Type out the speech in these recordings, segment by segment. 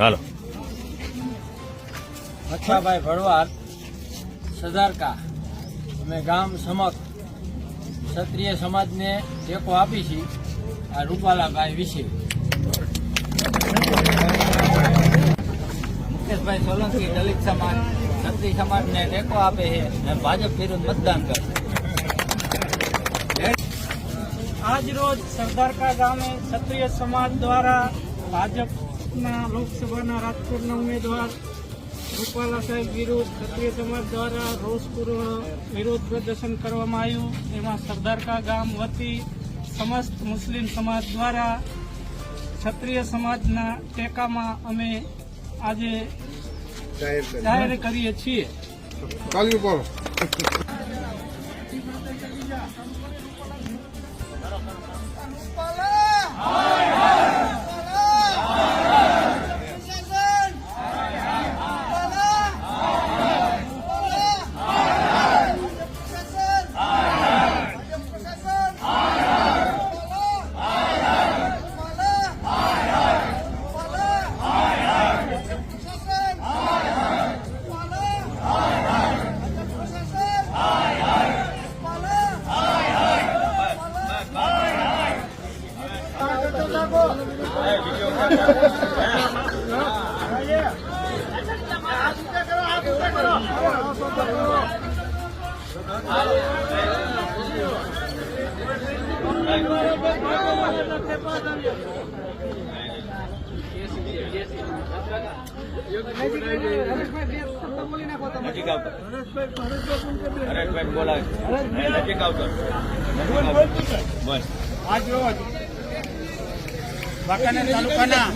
હાલો. મચ્છાભાઈ ભરવાડ સદારકા અમે ગામ સમક. ક્ષત્રિય સમાજને ટેકો આપી છીએ આ રૂપાલાભાઈ વિશે. મુકેશભાઈ સોલંકી દલિત સમાજ ક્ષત્રિય સમાજને ટેકો આપે છે અને ભાજપ વિરુદ્ધ મતદાન કરે આજ રોજ સરદારકા ગામે ક્ષત્રિય સમાજ દ્વારા ભાજપના લોકસભાના રાજકોટના ઉમેદવાર રૂપાલા સાહેબ વિરુદ્ધ ક્ષત્રિય સમાજ દ્વારા રોષપૂર્વક વિરોધ પ્રદર્શન કરવામાં આવ્યું. એમાં સરદારકા ગામ વતી સમસ્ત મુસ્લિમ સમાજ દ્વારા ક્ષત્રિય સમાજના ટેકામાં અમે આજે જાહેર કરીએ છીએ. તાલી નજીક આવતો હરેશભાઈ બોલાવે નજીક આવતો બસ આજરોજ વાંકાનેર તાલુકાના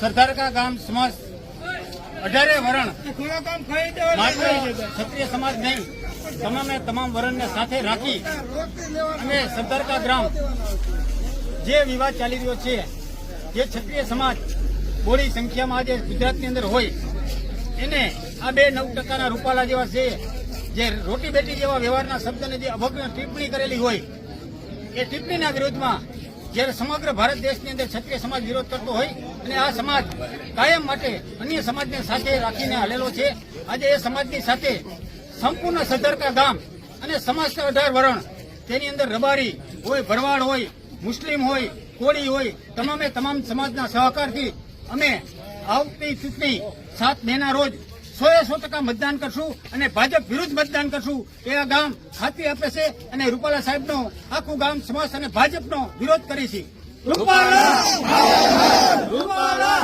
સરદારકા ગામ સમાજ અઢારે વરણ માત્ર ક્ષત્રિય સમાજ નહીં, તમામે તમામ વરણને સાથે રાખી અને સરદારકા ગ્રામ જે વિવાદ ચાલી રહ્યો છે, જે ક્ષત્રિય સમાજ બોડી સંખ્યામાં આજે ગુજરાતની અંદર હોય, એને આ બે નવ ટકાના રૂપાલા જેવા છે, જે રોટી બેટી જેવા વ્યવહારના શબ્દને જે અભગ્ન ટિપ્પણી કરેલી હોય, એ ટિપ્પણીના વિરોધમાં જ્યારે સમગ્ર ભારત દેશની અંદર ક્ષત્રિય સમાજ વિરોધ કરતો હોય અને આ સમાજ કાયમ માટે અન્ય સમાજને સાથે રાખીને હાલેલો છે, આજે એ સમાજની સાથે સંપૂર્ણ સદરકા ગામ અને સમાજના અઢાર વરણ તેની અંદર રબારી હોય, ભરવાડ હોય, મુસ્લિમ હોય, કોળી હોય, તમામે તમામ સમાજના સહકારથી અમે આવતી ચૂંટણી સાત મેના રોજ એ સો ટકા મતદાન કરશું અને ભાજપ વિરુદ્ધ મતદાન કરશું. એ આ ગામ હાથી આપે છે અને રૂપાલા સાહેબનો આખું ગામ સમાજ અને ભાજપનો વિરોધ કરે છે. રૂપાલા! રૂપાલા!